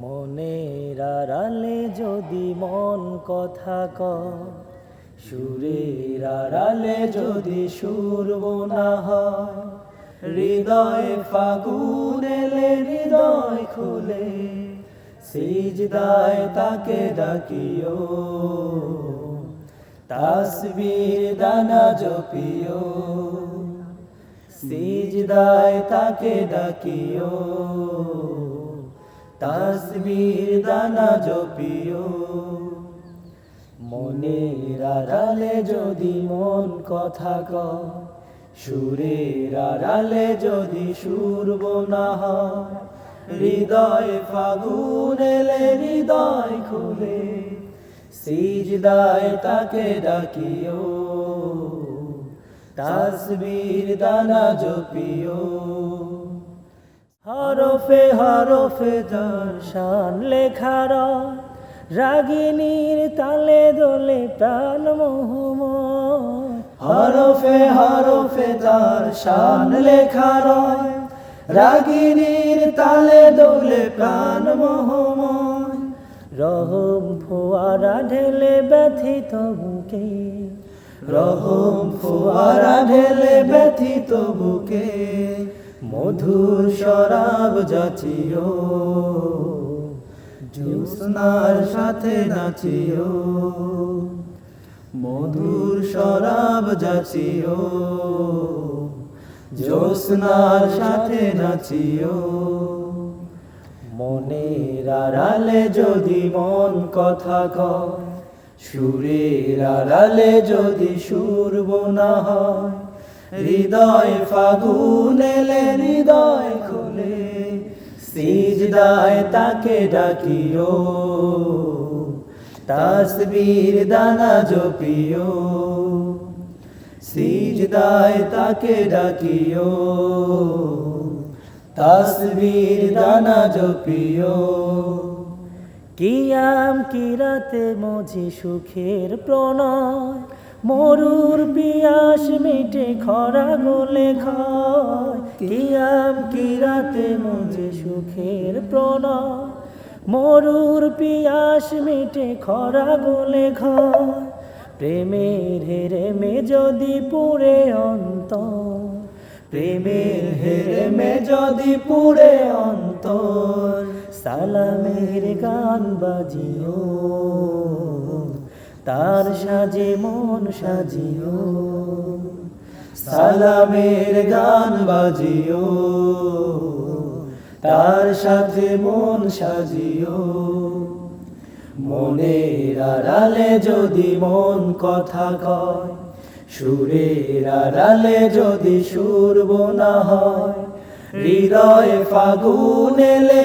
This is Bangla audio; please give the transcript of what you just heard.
মনের আড়ালে যদি মন কথা ক সুরের আড়ালে যদি সুর বোনা হয়, হৃদয়ে ফাগুন এলে হৃদয় খুলে, সিজদায় তাকে ডাকিও, তাসবির দানা জপিও, সিজদায় তাকে ডাকিও। তাসবির দানা জপিও মনের আড়ালে যদি মন কথা ক সুরের আড়ালে যদি সুর বোনা হৃদয় ফাগুন এলে হৃদয় খুলে, সিজদায় তাকে ডাকিও। তাসবির দানা জপিও হরফে হরফে যার শান লেখার রাগিনীর তালে দোলে প্রাণ মোহময়। হরফে হরফে তার শান লেখার রাগিনীর তালে দোলে প্রাণ মোহময়। রহম ফোয়ারা ঢেলে ব্যথিত বুকে রহম ফোয়ারা ঢেলে ব্যথিত বুকে মধুর শরাব যাচিও জ্যোৎস্নার সাথে নাচিও, মধুর শরাব যাচিও জ্যোৎস্নার সাথে নাচিও। মনের আড়ালে যদি মন কথা কয়, সুরের আড়ালে যদি সুর বোনা হয় হৃদয় ফাগুন এলে হৃদয় খুলে, সিজদায় তাকে ডাকিও, তাসবীর দানা জপিও, সিজদায় তাকে ডাকিও, তাসবীর দানা জপিও। কিয়াম কিরাতে মজি সুখের প্রণয় মরুর পিয়াস মিটে খরা গলে খায়। কিয়াম কিরাতে মজি সুখের প্রণয়। মরুর পিয়াস মিটে খরা গলে খায়। প্রেমের হেরে মে যদি পুরে অন্তর। প্রেমের হেরে মে যদি পুরে অন্তর। সালামের গান বাজিও। তার সাজে মন সাজিও। সালামের গান বাজিও। তার সাথে মন সাজিও। মনের আড়ালে যদি মন কথা কয়, সুরের আড়ালে যদি সুর বোনা হয়, হৃদয় ফাগুন এলে